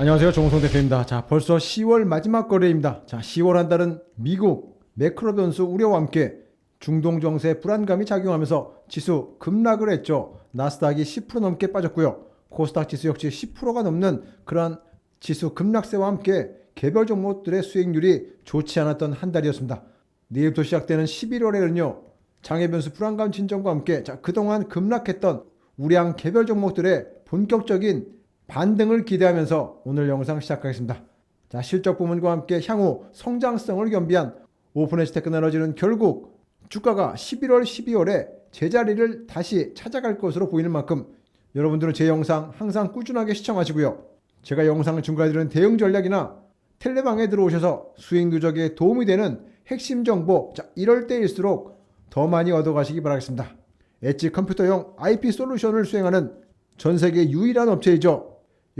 안녕하세요. 정우성 대표입니다. 자, 벌써 10월 마지막 거래입니다. 자, 10월 한 달은 미국 매크로 변수 우려와 함께 중동 정세 불안감이 작용하면서 지수 급락을 했죠. 나스닥이 10% 넘게 빠졌고요. 코스닥 지수 역시 10%가 넘는 그러한 지수 급락세와 함께 개별 종목들의 수익률이 좋지 않았던 한 달이었습니다. 내일부터 시작되는 11월에는요. 장애 변수 불안감 진정과 함께 자, 그동안 급락했던 우량 개별 종목들의 본격적인 반등을 기대하면서 오늘 영상 시작하겠습니다. 자, 실적 부문과 함께 향후 성장성을 겸비한 오픈에시 테크놀로지는 결국 주가가 11월, 12월에 제자리를 다시 찾아갈 것으로 보이는 만큼 여러분들은 제 영상 항상 꾸준하게 시청하시고요. 제가 영상을 중간에 드리는 대응 전략이나 텔레방에 들어오셔서 수익 누적에 도움이 되는 핵심 정보, 자, 이럴 때일수록 더 많이 얻어가시기 바라겠습니다. 엣지 컴퓨터용 IP 솔루션을 수행하는 전 세계 유일한 업체이죠.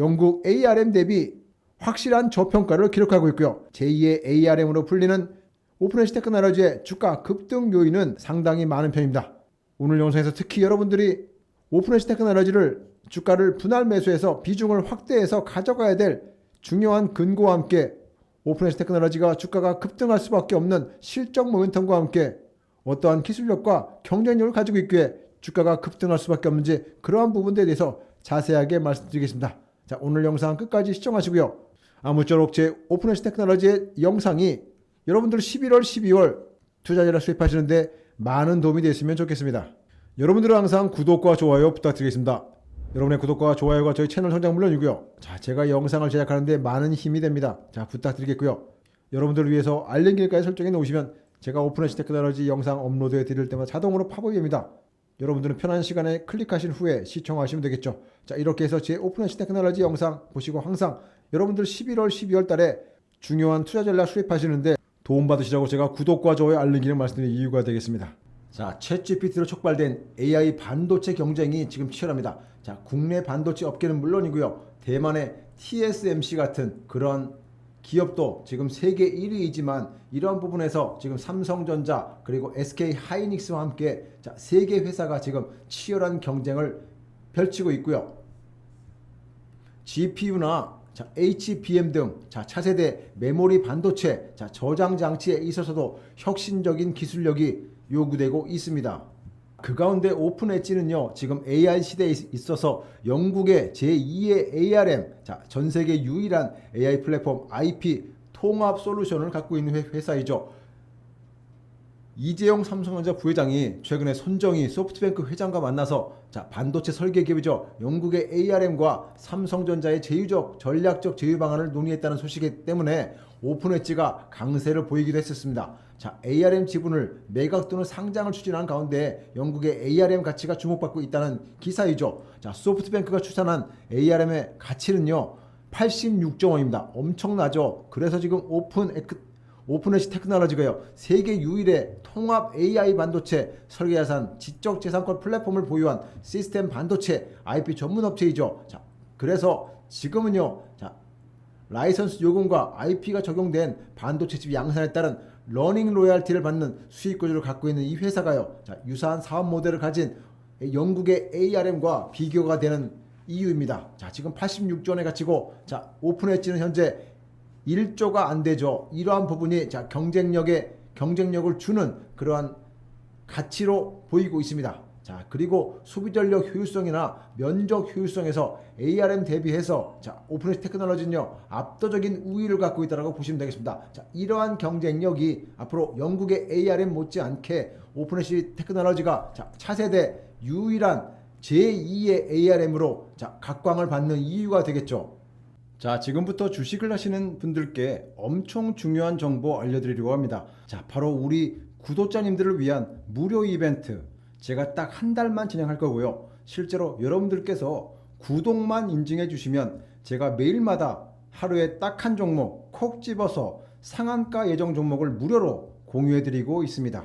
영국 ARM 대비 확실한 저평가를 기록하고 있고요. 제2의 ARM으로 풀리는 오픈에시 테크놀로지의 주가 급등 요인은 상당히 많은 편입니다. 오늘 영상에서 특히 여러분들이 오픈에시 테크놀로지를 주가를 분할 매수해서 비중을 확대해서 가져가야 될 중요한 근거와 함께 오픈에시 테크놀로지가 주가가 급등할 수밖에 없는 실적 모멘텀과 함께 어떠한 기술력과 경쟁력을 가지고 있기에 주가가 급등할 수밖에 없는지 그러한 부분들에 대해서 자세하게 말씀드리겠습니다. 자, 오늘 영상 끝까지 시청하시고요. 아무쪼록 제 오픈에시 테크놀로지의 영상이 여러분들 11월, 12월 투자자를 수입하시는데 많은 도움이 됐으면 좋겠습니다. 여러분들은 항상 구독과 좋아요 부탁드리겠습니다. 여러분의 구독과 좋아요가 저희 채널 성장 물론이고요. 자, 제가 영상을 제작하는데 많은 힘이 됩니다. 자, 부탁드리겠고요. 여러분들을 위해서 알림 길까지 설정해 놓으시면 제가 오픈에시 테크놀로지 영상 업로드해 드릴 때마다 자동으로 팝업이 됩니다. 여러분들은 편한 시간에 클릭하신 후에 시청하시면 되겠죠. 자, 이렇게 해서 제 오픈에시 테크놀로지 영상 보시고 항상 여러분들 11월, 12월 달에 중요한 투자 전략 수립하시는데 도움받으시라고 제가 구독과 좋아요 알림 기능 말씀드린 이유가 되겠습니다. 자, 챗GPT로 촉발된 AI 반도체 경쟁이 지금 치열합니다. 자, 국내 반도체 업계는 물론이고요. 대만의 TSMC 같은 그런 기업도 지금 세계 1위이지만 이러한 부분에서 지금 삼성전자 그리고 SK 하이닉스와 함께 자, 세계 회사가 지금 치열한 경쟁을 펼치고 있고요. GPU나 자, HBM 등 자, 차세대 메모리 반도체 자, 저장 장치에 있어서도 혁신적인 기술력이 요구되고 있습니다. 그 가운데 오픈 엣지는요, 지금 AI 시대에 있- 있어서 영국의 제2의 ARM, 자, 전 세계 유일한 AI 플랫폼 IP 통합 솔루션을 갖고 있는 회- 회사이죠. 이재용 삼성전자 부회장이 최근에 손정희 소프트뱅크 회장과 만나서 자, 반도체 설계 기업이죠. 영국의 ARM과 삼성전자의 제휴적 전략적 제휴 방안을 논의했다는 소식이 때문에 오픈 엣지가 강세를 보이기도 했었습니다. 자, ARM 지분을 매각 또는 상장을 추진하는 가운데 영국의 ARM 가치가 주목받고 있다는 기사이죠. 자, 소프트뱅크가 추산한 ARM의 가치는요. 86조 원입니다. 엄청나죠. 그래서 지금 오픈 에크 오픈에시 테크놀로지가요 세계 유일의 통합 AI 반도체 설계 자산 지적 재산권 플랫폼을 보유한 시스템 반도체 IP 전문 업체이죠. 자, 그래서 지금은요, 자, 라이선스 요금과 IP가 적용된 반도체 집 양산에 따른 러닝 로얄티를 받는 수익 구조를 갖고 있는 이 회사가요, 자, 유사한 사업 모델을 가진 영국의 ARM과 비교가 되는 이유입니다. 자, 지금 86조 원에 가치고, 자, 오픈 엣지는 현재 1조가 안 되죠. 이러한 부분이 자 경쟁력에 경쟁력을 주는 그러한 가치로 보이고 있습니다. 자 그리고 소비 전력 효율성이나 면적 효율성에서 ARM 대비해서 자 오픈에시 테크놀로지는요 압도적인 우위를 갖고 있다고 보시면 되겠습니다. 자 이러한 경쟁력이 앞으로 영국의 ARM 못지않게 오픈에시 테크놀로지가 자 차세대 유일한 제2의 ARM으로 자 각광을 받는 이유가 되겠죠. 자, 지금부터 주식을 하시는 분들께 엄청 중요한 정보 알려드리려고 합니다. 자, 바로 우리 구독자님들을 위한 무료 이벤트. 제가 딱 한 달만 진행할 거고요. 실제로 여러분들께서 구독만 인증해 주시면 제가 매일마다 하루에 딱 한 종목 콕 집어서 상한가 예정 종목을 무료로 공유해 드리고 있습니다.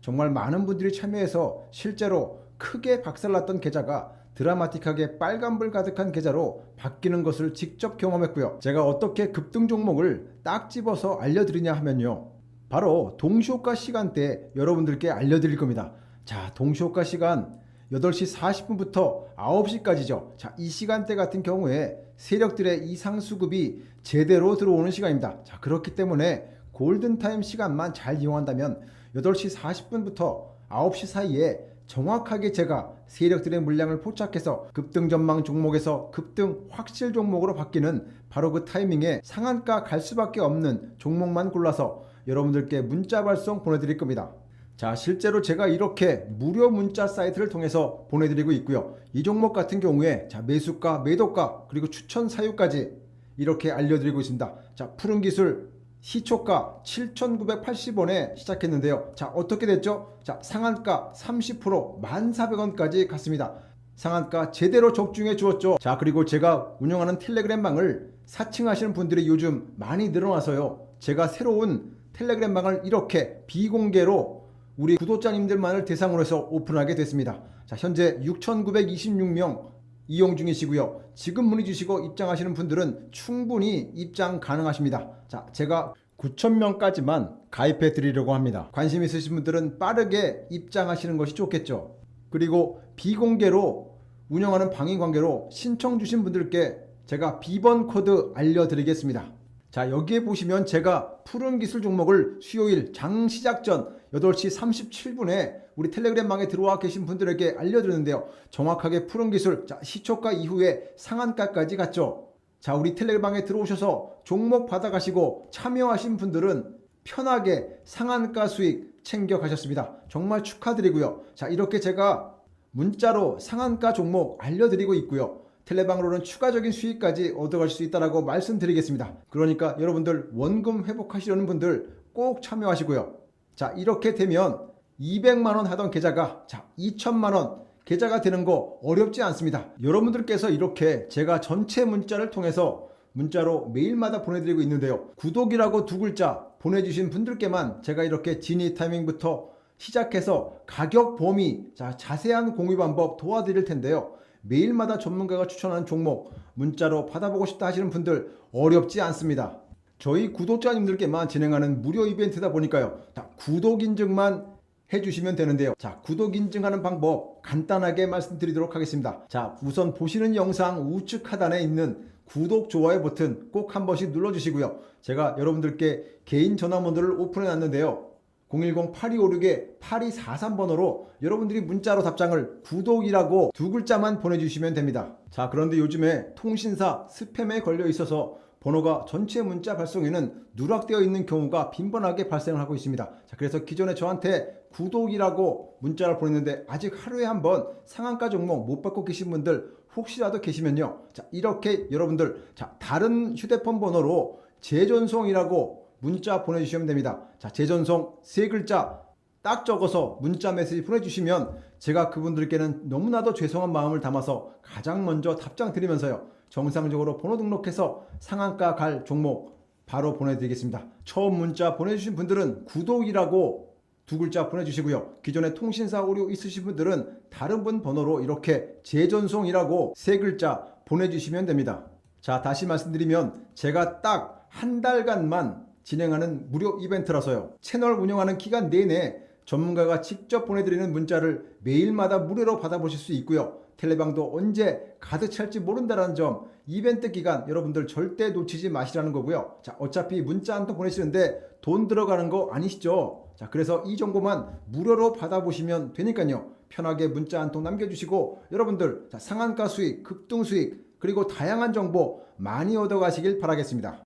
정말 많은 분들이 참여해서 실제로 크게 박살났던 계좌가 드라마틱하게 빨간불 가득한 계좌로 바뀌는 것을 직접 경험했고요. 제가 어떻게 급등 종목을 딱 집어서 알려드리냐 하면요. 바로 동시호가 시간대 여러분들께 알려드릴 겁니다. 자, 동시호가 시간 8시 40분부터 9시까지죠. 자, 이 시간대 같은 경우에 세력들의 이상 수급이 제대로 들어오는 시간입니다. 자, 그렇기 때문에 골든타임 시간만 잘 이용한다면 8시 40분부터 9시 사이에 정확하게 제가 세력들의 물량을 포착해서 급등 전망 종목에서 급등 확실 종목으로 바뀌는 바로 그 타이밍에 상한가 갈 수밖에 없는 종목만 골라서 여러분들께 문자 발송 보내드릴 겁니다. 자, 실제로 제가 이렇게 무료 문자 사이트를 통해서 보내드리고 있고요. 이 종목 같은 경우에 자, 매수가, 매도가, 그리고 추천 사유까지 이렇게 알려드리고 있습니다. 자, 푸른 기술 시초가 7,980원에 시작했는데요. 자, 어떻게 됐죠? 자, 상한가 30% 1,400원까지 갔습니다. 상한가 제대로 적중해 주었죠. 자, 그리고 제가 운영하는 텔레그램 방을 사칭하시는 분들이 요즘 많이 늘어나서요. 제가 새로운 텔레그램 방을 이렇게 비공개로 우리 구독자님들만을 대상으로 해서 오픈하게 됐습니다. 자, 현재 6,926명 이용 중이시고요. 지금 문의 주시고 입장하시는 분들은 충분히 입장 가능하십니다. 자, 제가 9,000명까지만 가입해 드리려고 합니다. 관심 있으신 분들은 빠르게 입장하시는 것이 좋겠죠. 그리고 비공개로 운영하는 방위 관계로 신청 주신 분들께 제가 비번 코드 알려드리겠습니다. 자, 여기에 보시면 제가 푸른 기술 종목을 수요일 장 시작 전 8시 37분에 우리 텔레그램망에 들어와 계신 분들에게 알려드렸는데요. 정확하게 푸른 기술, 자, 시초가 이후에 상한가까지 갔죠. 자, 우리 텔레그램방에 들어오셔서 종목 받아가시고 참여하신 분들은 편하게 상한가 수익 챙겨 가셨습니다. 정말 축하드리고요. 자, 이렇게 제가 문자로 상한가 종목 알려드리고 있고요. 텔레방으로는 추가적인 수익까지 얻어갈 수 있다라고 말씀드리겠습니다. 그러니까 여러분들 원금 회복하시려는 분들 꼭 참여하시고요. 자, 이렇게 되면 200만 원 하던 계좌가 자, 2천만 원 계좌가 되는 거 어렵지 않습니다. 여러분들께서 이렇게 제가 전체 문자를 통해서 문자로 매일마다 보내드리고 있는데요. 구독이라고 두 글자 보내주신 분들께만 제가 이렇게 진입 타이밍부터 시작해서 가격 범위, 자, 자세한 공유 방법 도와드릴 텐데요. 매일마다 전문가가 추천하는 종목 문자로 받아보고 싶다 하시는 분들 어렵지 않습니다. 저희 구독자님들께만 진행하는 무료 이벤트다 보니까요. 자, 구독 인증만 해주시면 되는데요. 자, 구독 인증하는 방법 간단하게 말씀드리도록 하겠습니다. 자, 우선 보시는 영상 우측 하단에 있는 구독, 좋아요 버튼 꼭 한 번씩 눌러주시고요. 제가 여러분들께 개인 전화번호를 오픈해 놨는데요. 010-8256-8243번호로 여러분들이 문자로 답장을 구독이라고 두 글자만 보내주시면 됩니다. 자, 그런데 요즘에 통신사 스팸에 걸려 있어서 번호가 전체 문자 발송에는 누락되어 있는 경우가 빈번하게 발생을 하고 있습니다. 자, 그래서 기존에 저한테 구독이라고 문자를 보냈는데 아직 하루에 한 번 상한가 종목 못 받고 계신 분들 혹시라도 계시면요. 자, 이렇게 여러분들 자, 다른 휴대폰 번호로 재전송이라고 문자 보내주시면 됩니다. 자, 재전송 세 글자 딱 적어서 문자 메시지 보내주시면 제가 그분들께는 너무나도 죄송한 마음을 담아서 가장 먼저 답장 드리면서요. 정상적으로 번호 등록해서 상한가 갈 종목 바로 보내드리겠습니다. 처음 문자 보내주신 분들은 구독이라고 두 글자 보내주시고요. 기존에 통신사 오류 있으신 분들은 다른 분 번호로 이렇게 재전송이라고 세 글자 보내주시면 됩니다. 자, 다시 말씀드리면 제가 딱 한 달간만 진행하는 무료 이벤트라서요. 채널 운영하는 기간 내내 전문가가 직접 보내드리는 문자를 매일마다 무료로 받아보실 수 있고요. 텔레방도 언제 가득 찰지 모른다는 점 이벤트 기간 여러분들 절대 놓치지 마시라는 거고요. 자, 어차피 문자 한 통 보내시는데 돈 들어가는 거 아니시죠? 자, 그래서 이 정보만 무료로 받아보시면 되니까요. 편하게 문자 한 통 남겨주시고 여러분들 자, 상한가 수익, 급등 수익 그리고 다양한 정보 많이 얻어가시길 바라겠습니다.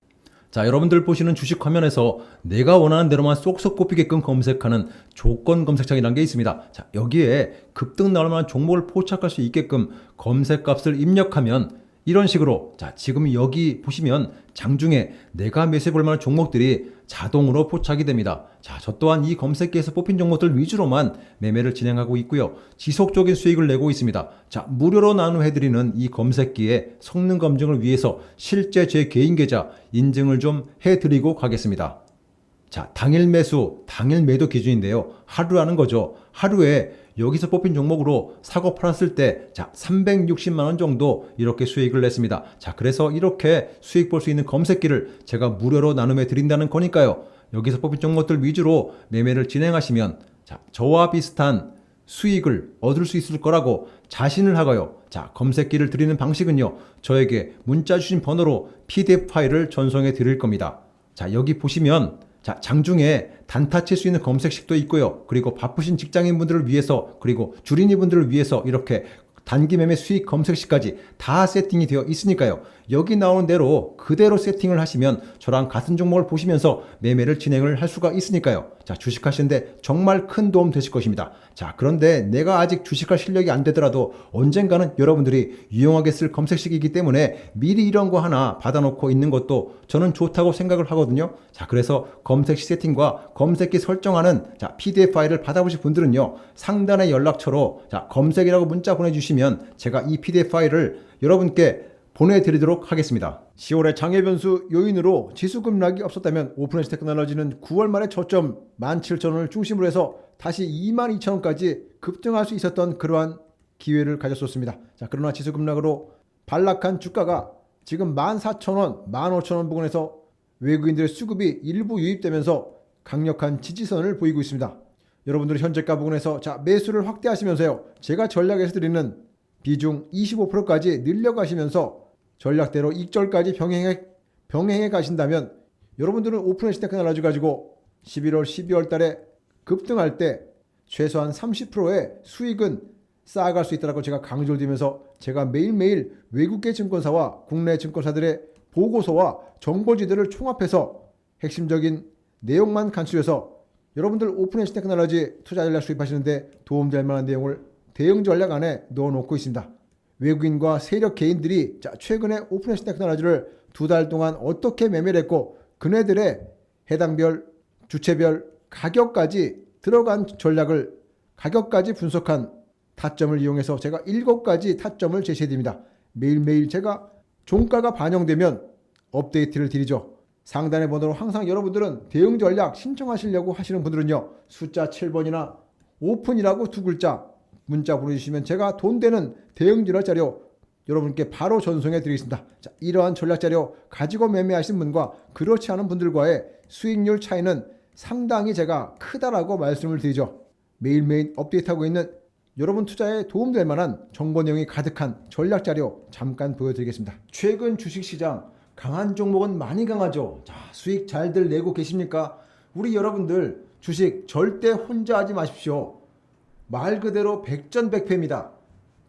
자, 여러분들 보시는 주식 화면에서 내가 원하는 대로만 쏙쏙 뽑히게끔 검색하는 조건 검색창이라는 게 있습니다. 자, 여기에 급등 나올 만한 종목을 포착할 수 있게끔 검색 값을 입력하면 이런 식으로 자, 지금 여기 보시면 장중에 내가 매수해 볼 만한 종목들이 자동으로 포착이 됩니다. 자, 저 또한 이 검색기에서 뽑힌 종목들 위주로만 매매를 진행하고 있고요. 지속적인 수익을 내고 있습니다. 자, 무료로 나누해드리는 이 검색기의 성능 검증을 위해서 실제 제 개인 계좌 인증을 좀 해드리고 가겠습니다. 자, 당일 매수, 당일 매도 기준인데요. 하루라는 거죠. 하루에 여기서 뽑힌 종목으로 사고 팔았을 때, 자, 360만원 정도 이렇게 수익을 냈습니다. 자, 그래서 이렇게 수익 볼 수 있는 검색기를 제가 무료로 나눔해 드린다는 거니까요. 여기서 뽑힌 종목들 위주로 매매를 진행하시면, 자, 저와 비슷한 수익을 얻을 수 있을 거라고 자신을 하고요. 자, 검색기를 드리는 방식은요. 저에게 문자 주신 번호로 PDF 파일을 전송해 드릴 겁니다. 자, 여기 보시면 자, 장중에 단타 칠 수 있는 검색식도 있고요. 그리고 바쁘신 직장인분들을 위해서 그리고 주린이분들을 위해서 이렇게 단기 매매 수익 검색시까지 다 세팅이 되어 있으니까요. 여기 나오는 대로 그대로 세팅을 하시면 저랑 같은 종목을 보시면서 매매를 진행을 할 수가 있으니까요. 자, 주식하시는데 정말 큰 도움 되실 것입니다. 자, 그런데 내가 아직 주식할 실력이 안 되더라도 언젠가는 여러분들이 유용하게 쓸 검색식이기 때문에 미리 이런 거 하나 받아놓고 있는 것도 저는 좋다고 생각을 하거든요. 자, 그래서 검색시 세팅과 검색기 설정하는 자, PDF 파일을 받아보실 분들은요. 상단의 연락처로 자, 검색이라고 문자 보내주시면 제가 이 PDF 파일을 여러분께 보내드리도록 하겠습니다. 10월의 장애 변수 요인으로 지수 급락이 없었다면 오픈에시 테크놀로지는 9월 말에 저점 17,000원을 중심으로 해서 다시 22,000원까지 급등할 수 있었던 그러한 기회를 가졌었습니다. 자, 그러나 지수 급락으로 반락한 주가가 지금 14,000원, 15,000원 부근에서 외국인들의 수급이 일부 유입되면서 강력한 지지선을 보이고 있습니다. 여러분들이 현재가 부근에서 자, 매수를 확대하시면서요. 제가 전략에서 드리는 비중 25%까지 늘려가시면서 전략대로 익절까지 병행해, 병행해 가신다면 여러분들은 오픈에시 테크놀로지 가지고 11월, 12월 달에 급등할 때 최소한 30%의 수익은 쌓아갈 수 있다고 제가 강조를 드리면서 제가 매일매일 외국계 증권사와 국내 증권사들의 보고서와 정보지들을 총합해서 핵심적인 내용만 간수해서 여러분들 오픈에시 테크놀로지 투자 전략 수입하시는데 도움 될 만한 내용을 대응 전략 안에 넣어놓고 있습니다. 외국인과 세력 개인들이 자, 최근에 오픈에시 테크놀로지를 두 달 동안 어떻게 매매를 했고 그네들의 해당별 주체별 가격까지 들어간 전략을 가격까지 분석한 타점을 이용해서 제가 일곱 가지 타점을 제시해 드립니다. 매일매일 제가 종가가 반영되면 업데이트를 드리죠. 상단의 번호로 항상 여러분들은 대응 전략 신청하시려고 하시는 분들은요. 숫자 7번이나 오픈이라고 두 글자 문자 보내주시면 제가 돈 되는 대응 전략 자료 여러분께 바로 전송해 드리겠습니다. 자, 이러한 전략 자료 가지고 매매하시는 분과 그렇지 않은 분들과의 수익률 차이는 상당히 제가 크다라고 말씀을 드리죠. 매일매일 업데이트하고 있는 여러분 투자에 도움될 만한 정보 내용이 가득한 전략 자료 잠깐 보여드리겠습니다. 최근 주식시장 강한 종목은 많이 강하죠. 자, 수익 잘들 내고 계십니까? 우리 여러분들 주식 절대 혼자 하지 마십시오. 말 그대로 백전백패입니다.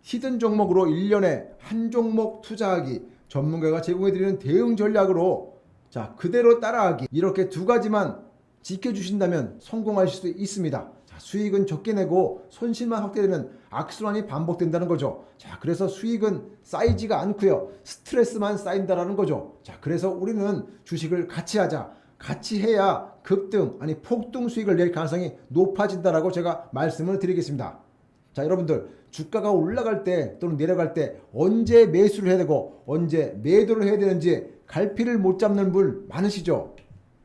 히든 종목으로 1년에 한 종목 투자하기 전문가가 제공해드리는 대응 전략으로 자 그대로 따라하기 이렇게 두 가지만 지켜주신다면 성공하실 수 있습니다. 자, 수익은 적게 내고 손실만 확대되는 악순환이 반복된다는 거죠. 자, 그래서 수익은 쌓이지가 않고요. 스트레스만 쌓인다라는 거죠. 자, 그래서 우리는 주식을 같이 하자. 같이 해야 급등 아니 폭등 수익을 낼 가능성이 높아진다라고 제가 말씀을 드리겠습니다. 자, 여러분들 주가가 올라갈 때 또는 내려갈 때 언제 매수를 해야 되고 언제 매도를 해야 되는지 갈피를 못 잡는 분 많으시죠?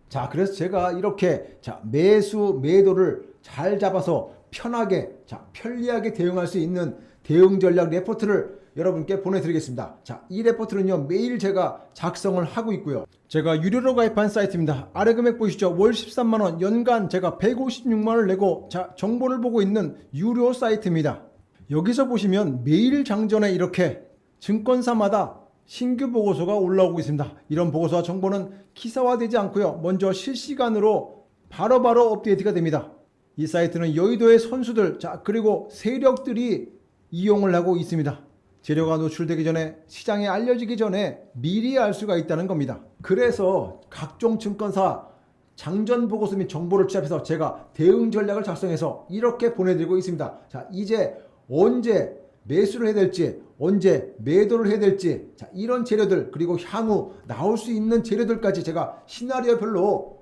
자, 그래서 제가 이렇게 자, 매수 매도를 잘 잡아서 편하게 자, 편리하게 대응할 수 있는 대응 전략 레포트를 여러분께 보내드리겠습니다. 자, 이 레포트는요 매일 제가 작성을 하고 있고요. 제가 유료로 가입한 사이트입니다. 아래 금액 보시죠. 월 13만 원, 연간 제가 156만 원을 내고 자 정보를 보고 있는 유료 사이트입니다. 여기서 보시면 매일 장전에 이렇게 증권사마다 신규 보고서가 올라오고 있습니다. 이런 보고서와 정보는 기사화되지 않고요. 먼저 실시간으로 바로바로 업데이트가 됩니다. 이 사이트는 여의도의 선수들, 자, 그리고 세력들이 이용을 하고 있습니다. 재료가 노출되기 전에 시장에 알려지기 전에 미리 알 수가 있다는 겁니다. 그래서 각종 증권사 장전 보고서 및 정보를 취합해서 제가 대응 전략을 작성해서 이렇게 보내드리고 있습니다. 자, 이제 언제 매수를 해야 될지, 언제 매도를 해야 될지, 자, 이런 재료들, 그리고 향후 나올 수 있는 재료들까지 제가 시나리오별로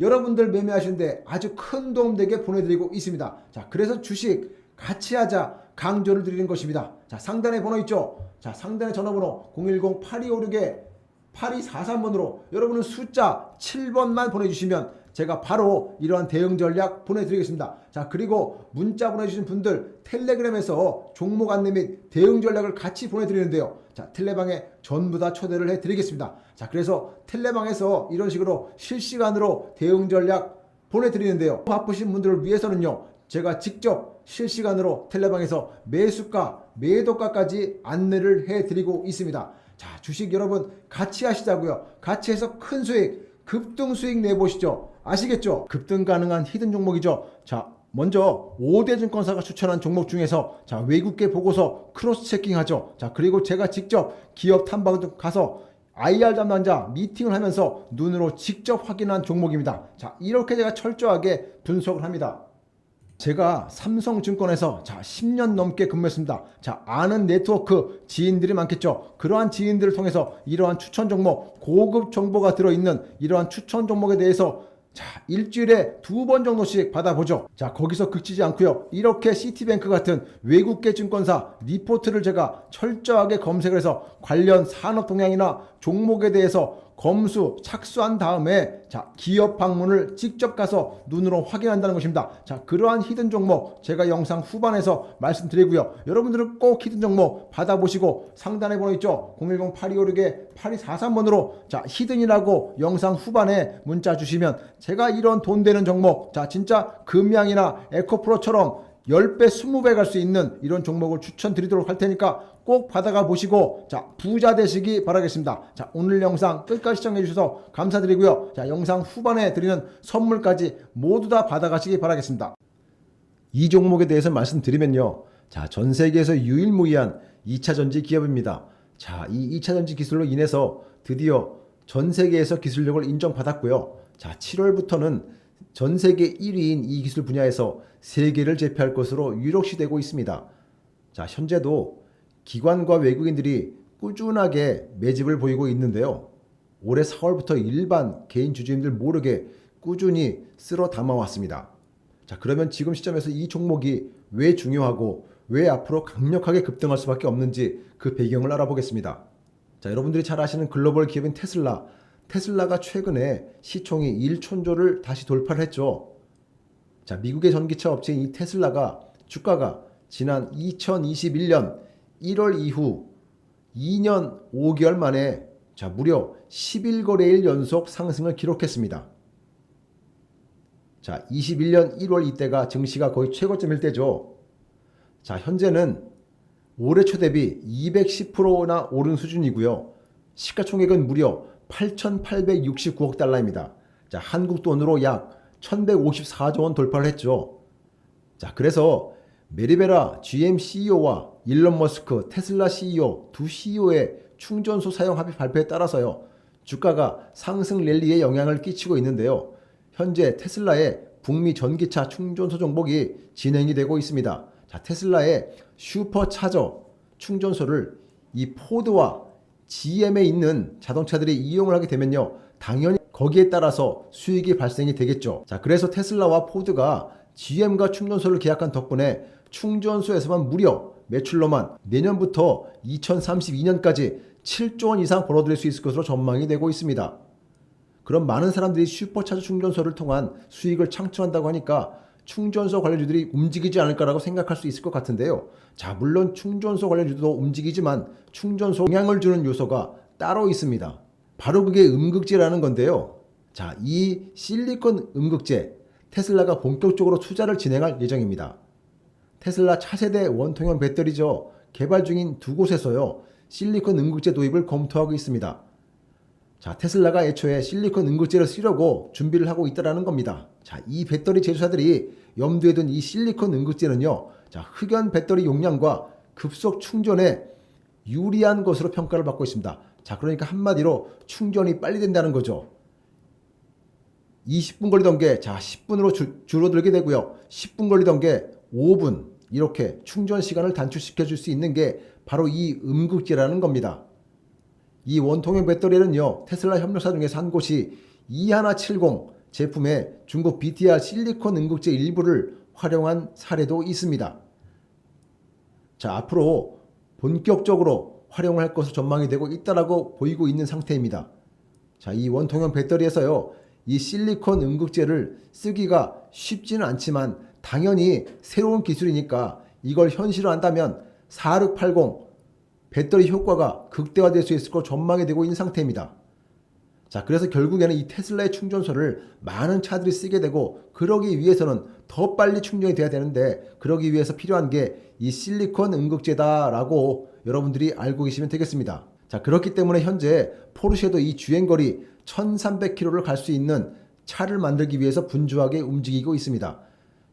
여러분들 매매하시는데 아주 큰 도움 되게 보내드리고 있습니다. 자, 그래서 주식 같이 하자 강조를 드리는 것입니다. 자, 상단에 번호 있죠? 자, 상단에 전화번호 010-8256에 8243번으로 여러분은 숫자 7번만 보내주시면 제가 바로 이러한 대응 전략 보내드리겠습니다. 자, 그리고 문자 보내주신 분들 텔레그램에서 종목 안내 및 대응 전략을 같이 보내드리는데요. 자, 텔레방에 전부 다 초대를 해드리겠습니다. 자, 그래서 텔레방에서 이런 식으로 실시간으로 대응 전략 보내드리는데요. 바쁘신 분들을 위해서는요. 제가 직접 실시간으로 텔레방에서 매수가, 매도가까지 안내를 해드리고 있습니다. 자, 주식 여러분 같이 하시자고요. 같이 해서 큰 수익, 급등 수익 내보시죠. 아시겠죠? 급등 가능한 히든 종목이죠. 자, 먼저 5대 증권사가 추천한 종목 중에서 자, 외국계 보고서 크로스 체킹하죠. 자, 그리고 제가 직접 기업 탐방 좀 가서 IR 담당자 미팅을 하면서 눈으로 직접 확인한 종목입니다. 자, 이렇게 제가 철저하게 분석을 합니다. 제가 삼성증권에서 자 10년 넘게 근무했습니다. 자 아는 네트워크 지인들이 많겠죠. 그러한 지인들을 통해서 이러한 추천 종목 고급 정보가 들어있는 이러한 추천 종목에 대해서 자 일주일에 두 번 정도씩 받아보죠. 자 거기서 그치지 않고요. 이렇게 시티뱅크 같은 외국계 증권사 리포트를 제가 철저하게 검색을 해서 관련 산업 동향이나 종목에 대해서 검수, 착수한 다음에 자, 기업 방문을 직접 가서 눈으로 확인한다는 것입니다. 자, 그러한 히든 종목 제가 영상 후반에서 말씀드리고요. 여러분들은 꼭 히든 종목 받아보시고 상단에 번호 있죠? 010-8256-8243번으로 자, 히든이라고 영상 후반에 문자 주시면 제가 이런 돈 되는 종목 자, 진짜 금양이나 에코프로처럼 10배, 20배 갈 수 있는 이런 종목을 추천드리도록 할 테니까 꼭 받아가 보시고 자 부자 되시기 바라겠습니다. 자 오늘 영상 끝까지 시청해 주셔서 감사드리고요. 자 영상 후반에 드리는 선물까지 모두 다 받아가시기 바라겠습니다. 이 종목에 대해서 말씀드리면요. 자, 전 세계에서 유일무이한 2차 전지 기업입니다. 자, 이 2차 전지 기술로 인해서 드디어 전 세계에서 기술력을 인정받았고요. 자, 7월부터는 전 세계 1위인 이 기술 분야에서 세계를 제패할 것으로 유력시 되고 있습니다. 자, 현재도 기관과 외국인들이 꾸준하게 매집을 보이고 있는데요. 올해 4월부터 일반 개인 주주님들 모르게 꾸준히 쓸어 담아왔습니다. 자, 그러면 지금 시점에서 이 종목이 왜 중요하고 왜 앞으로 강력하게 급등할 수밖에 없는지 그 배경을 알아보겠습니다. 자, 여러분들이 잘 아시는 글로벌 기업인 테슬라. 테슬라가 최근에 시총이 1촌조를 다시 돌파를 했죠. 자, 미국의 전기차 업체인 이 테슬라가 주가가 지난 2021년 1월 이후 2년 5개월 만에 자, 무려 11거래일 연속 상승을 기록했습니다. 자, 21년 1월 이때가 증시가 거의 최고점일 때죠. 자, 현재는 올해 초 대비 210%나 오른 수준이고요. 시가총액은 무려 8,869억 달러입니다. 자, 한국 돈으로 약 1,154조 원 돌파를 했죠. 자, 그래서 메리베라 GM CEO와 일론 머스크 테슬라 CEO 두 CEO의 충전소 사용 합의 발표에 따라서요. 주가가 상승 랠리에 영향을 끼치고 있는데요. 현재 테슬라의 북미 전기차 충전소 정복이 진행이 되고 있습니다. 자, 테슬라의 슈퍼차저 충전소를 이 포드와 GM에 있는 자동차들이 이용을 하게 되면요. 당연히 거기에 따라서 수익이 발생이 되겠죠. 자, 그래서 테슬라와 포드가 GM과 충전소를 계약한 덕분에 충전소에서만 무려 매출로만 내년부터 2032년까지 7조 원 이상 벌어들일 수 있을 것으로 전망이 되고 있습니다. 그럼 많은 사람들이 슈퍼차저 충전소를 통한 수익을 창출한다고 하니까 충전소 관련 주들이 움직이지 않을까라고 생각할 수 있을 것 같은데요. 자, 물론 충전소 관련 주도 움직이지만 충전소 영향을 주는 요소가 따로 있습니다. 바로 그게 음극재라는 건데요. 자, 이 실리콘 음극재 테슬라가 본격적으로 투자를 진행할 예정입니다. 테슬라 차세대 원통형 배터리죠. 개발 중인 두 곳에서요. 실리콘 음극재 도입을 검토하고 있습니다. 자, 테슬라가 애초에 실리콘 음극재를 쓰려고 준비를 하고 있다라는 겁니다. 자, 이 배터리 제조사들이 염두에 둔 이 실리콘 음극재는요. 자, 흑연 배터리 용량과 급속 충전에 유리한 것으로 평가를 받고 있습니다. 자, 그러니까 한마디로 충전이 빨리 된다는 거죠. 20분 걸리던 게 자, 10분으로 주, 줄어들게 되고요. 10분 걸리던 게 5분 이렇게 충전 시간을 단축시켜 줄 수 있는 게 바로 이 음극재라는 겁니다. 이 원통형 배터리는요, 테슬라 협력사 중에서 한 곳이 2170 제품의 중국 BTR 실리콘 음극재 일부를 활용한 사례도 있습니다. 자, 앞으로 본격적으로 활용을 할 것으로 전망이 되고 있다라고 보이고 있는 상태입니다. 자, 이 원통형 배터리에서요, 이 실리콘 음극재를 쓰기가 쉽지는 않지만 당연히 새로운 기술이니까 이걸 현실화 한다면 4680 배터리 효과가 극대화될 수 있을 것으로 전망이 되고 있는 상태입니다. 자, 그래서 결국에는 이 테슬라의 충전소를 많은 차들이 쓰게 되고 그러기 위해서는 더 빨리 충전이 돼야 되는데 그러기 위해서 필요한 게 이 실리콘 음극재다라고 여러분들이 알고 계시면 되겠습니다. 자, 그렇기 때문에 현재 포르쉐도 이 주행거리 1300km를 갈 수 있는 차를 만들기 위해서 분주하게 움직이고 있습니다.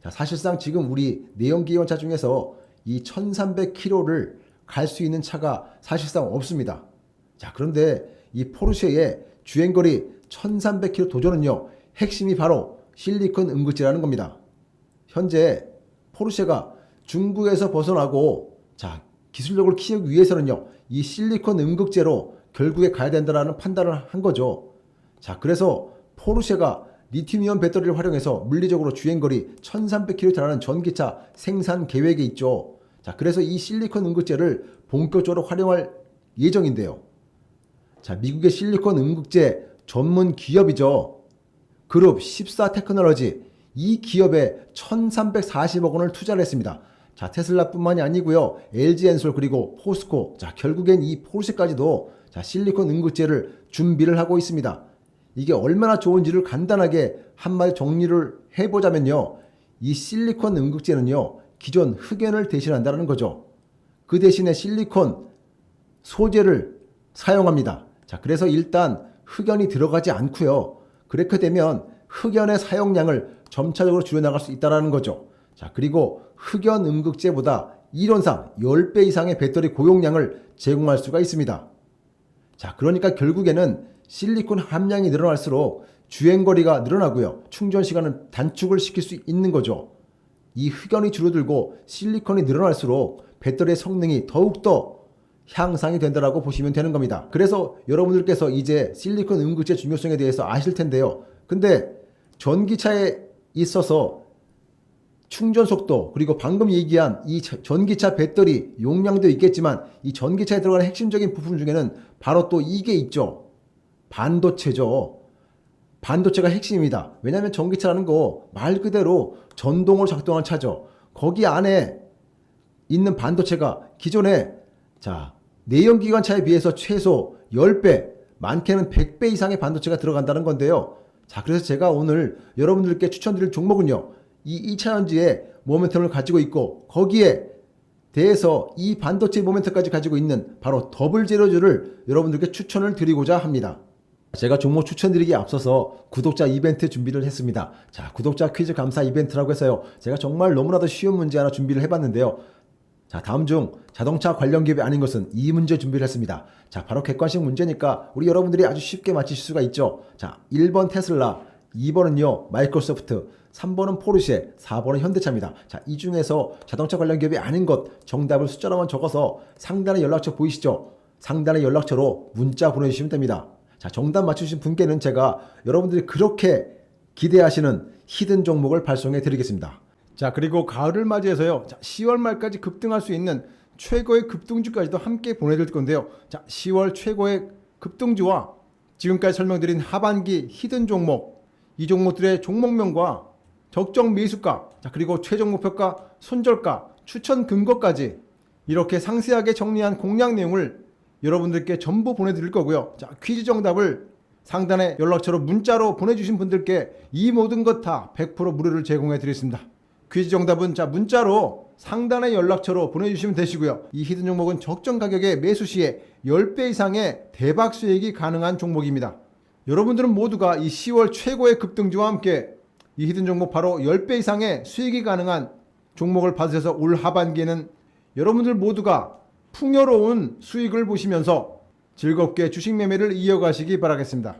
자, 사실상 지금 우리 내연기관차 중에서 이 1300km를 갈 수 있는 차가 사실상 없습니다. 자, 그런데 이 포르쉐의 주행거리 1300km 도전은요, 핵심이 바로 실리콘 음극재라는 겁니다. 현재 포르쉐가 중국에서 벗어나고 자 기술력을 키우기 위해서는요 이 실리콘 음극재로 결국에 가야 된다라는 판단을 한 거죠. 자 그래서 포르쉐가 리튬이온 배터리를 활용해서 물리적으로 주행거리 1300km 달하는 전기차 생산 계획에 있죠. 자 그래서 이 실리콘 음극재를 본격적으로 활용할 예정인데요. 자 미국의 실리콘 음극재 전문 기업이죠. 그룹 14 테크놀로지 이 기업에 1340억 원을 투자를 했습니다. 자, 테슬라뿐만이 아니고요. LG엔솔 그리고 포스코. 자, 결국엔 이 포르쉐까지도 자, 실리콘 음극재를 준비를 하고 있습니다. 이게 얼마나 좋은지를 간단하게 한마디 정리를 해 보자면요. 이 실리콘 음극재는요. 기존 흑연을 대신한다는 거죠. 그 대신에 실리콘 소재를 사용합니다. 자, 그래서 일단 흑연이 들어가지 않고요. 그렇게 되면 흑연의 사용량을 점차적으로 줄여나갈 수 있다는 거죠. 자, 그리고 흑연 음극재보다 이론상 10배 이상의 배터리 고용량을 제공할 수가 있습니다. 자, 그러니까 결국에는 실리콘 함량이 늘어날수록 주행거리가 늘어나고요. 충전 시간은 단축을 시킬 수 있는 거죠. 이 흑연이 줄어들고 실리콘이 늘어날수록 배터리의 성능이 더욱더 향상이 된다라고 보시면 되는 겁니다. 그래서 여러분들께서 이제 실리콘 음극재 중요성에 대해서 아실 텐데요. 근데 전기차에 있어서 충전 속도 그리고 방금 얘기한 이 자- 전기차 배터리 용량도 있겠지만 이 전기차에 들어가는 핵심적인 부품 중에는 바로 또 이게 있죠. 반도체죠. 반도체가 핵심입니다. 왜냐하면 전기차라는 거 말 그대로 전동으로 작동하는 차죠. 거기 안에 있는 반도체가 기존에 자 내연기관 차에 비해서 최소 10배, 많게는 100배 이상의 반도체가 들어간다는 건데요. 자 그래서 제가 오늘 여러분들께 추천드릴 종목은요. 이 2차전지의 모멘텀을 가지고 있고 거기에 대해서 이 반도체 모멘텀까지 가지고 있는 바로 더블 제로즈를 여러분들께 추천을 드리고자 합니다. 제가 종목 추천드리기에 앞서서 구독자 이벤트 준비를 했습니다. 자, 구독자 퀴즈 감사 이벤트라고 해서요. 제가 정말 너무나도 쉬운 문제 하나 준비를 해봤는데요. 자, 다음 중 자동차 관련 기업이 아닌 것은 이 문제 준비를 했습니다. 자, 바로 객관식 문제니까 우리 여러분들이 아주 쉽게 맞히실 수가 있죠. 자, 1번 테슬라, 2번은요, 마이크로소프트, 3번은 포르쉐, 4번은 현대차입니다. 자, 이 중에서 자동차 관련 기업이 아닌 것 정답을 숫자로만 적어서 상단에 연락처 보이시죠? 상단의 연락처로 문자 보내주시면 됩니다. 자, 정답 맞추신 분께는 제가 여러분들이 그렇게 기대하시는 히든 종목을 발송해 드리겠습니다. 자, 그리고 가을을 맞이해서요. 자, 10월 말까지 급등할 수 있는 최고의 급등주까지도 함께 보내드릴 건데요. 자, 10월 최고의 급등주와 지금까지 설명드린 하반기 히든 종목, 이 종목들의 종목명과 적정 매수가, 자, 그리고 최종 목표가, 손절가, 추천 근거까지 이렇게 상세하게 정리한 공략 내용을 여러분들께 전부 보내드릴 거고요. 자, 퀴즈 정답을 상단에 연락처로 문자로 보내주신 분들께 이 모든 것 다 100% 무료를 제공해 드리겠습니다. 퀴즈 정답은 자 문자로 상단의 연락처로 보내주시면 되시고요. 이 히든 종목은 적정 가격에 매수 시에 10배 이상의 대박 수익이 가능한 종목입니다. 여러분들은 모두가 이 10월 최고의 급등주와 함께 이 히든 종목 바로 10배 이상의 수익이 가능한 종목을 받으셔서 올 하반기에는 여러분들 모두가 풍요로운 수익을 보시면서 즐겁게 주식 매매를 이어가시기 바라겠습니다.